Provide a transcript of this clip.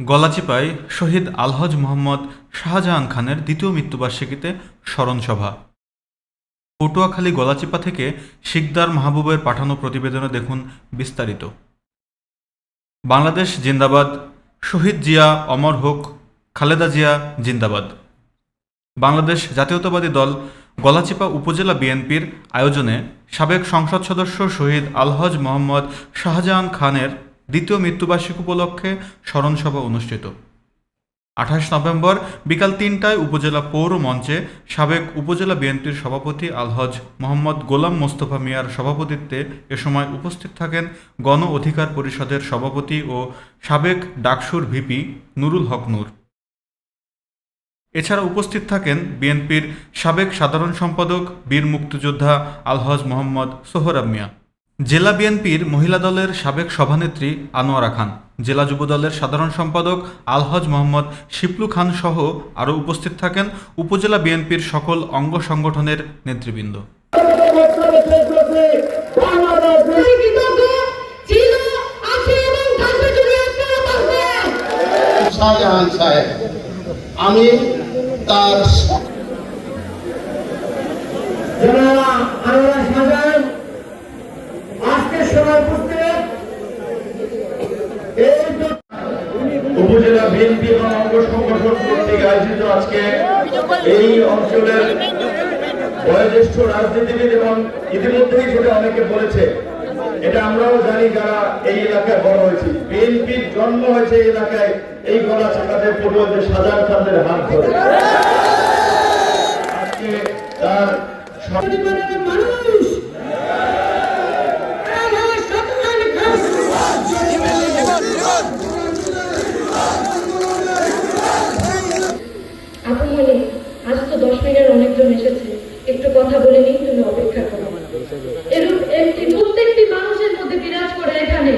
গলাচিপায় শহীদ আলহজ মোহাম্মদ শাহজাহান খানের দ্বিতীয় মৃত্যুবার্ষিকীতে স্মরণসভা পটুয়াখালী গলাচিপা থেকে শিকদার মাহবুবের পাঠানো প্রতিবেদনে দেখুন বিস্তারিত। বাংলাদেশ জিন্দাবাদ, শহীদ জিয়া অমর হোক, খালেদা জিয়া জিন্দাবাদ। বাংলাদেশ জাতীয়তাবাদী দল গলাচিপা উপজেলা বিএনপির আয়োজনে সাবেক সংসদ সদস্য শহীদ আলহজ মোহাম্মদ শাহজাহান খানের দ্বিতীয় মৃত্যুবার্ষিকী উপলক্ষে স্মরণসভা অনুষ্ঠিত। আঠাশ নভেম্বর বিকাল তিনটায় উপজেলা পৌর মঞ্চে সাবেক উপজেলা বিএনপির সভাপতি আলহজ মোহাম্মদ গোলাম মোস্তফা মিয়ার সভাপতিত্বে এ সময় উপস্থিত থাকেন গণ অধিকার পরিষদের সভাপতি ও সাবেক ডাকসুর ভিপি নুরুল হক নূর। এছাড়া উপস্থিত থাকেন বিএনপির সাবেক সাধারণ সম্পাদক, বীর মুক্তিযোদ্ধা আলহজ মোহাম্মদ সোহরাব মিয়া। জেলা বিএনপির মহিলা দলের সাবেক সভানেত্রী আনোয়ারা খান জেলা যুবদলের সাধারণ সম্পাদক আলহজ মোহাম্মদ শিপলু খান সহ আরও উপস্থিত থাকেন উপজেলা বিএনপির সকল অঙ্গ সংগঠনের নেতৃবৃন্দ। শাহজাহান সাহেব আমি তার যারা আল্লাহ সাজান আজকের সময় উপস্থিত এই যে উপজেলা বিএনপি অঙ্গ সংগঠন কর্তৃক আয়োজিত আজকে এই অঞ্চলের বয়োজ্যেষ্ঠ রাজনীতিবিদ এবং ইতিমধ্যেই সেটা অনেকে বলেছে, এটা আমরাও জানি যারা এই এলাকায় বড় হয়েছি। বিএনপির জন্ম হয়েছে এই এলাকায় এই গলা চাকাতে পূর্বদের সাজান খানদের হাত ধরে। আজকে তার মানুষ দিনের অনেকজন এসেছে। একটু কথা বলে নিন, তুমি অপেক্ষা করো। এরূপ একটি, প্রত্যেকটি মানুষের মধ্যে বিরাজ করে এখানে।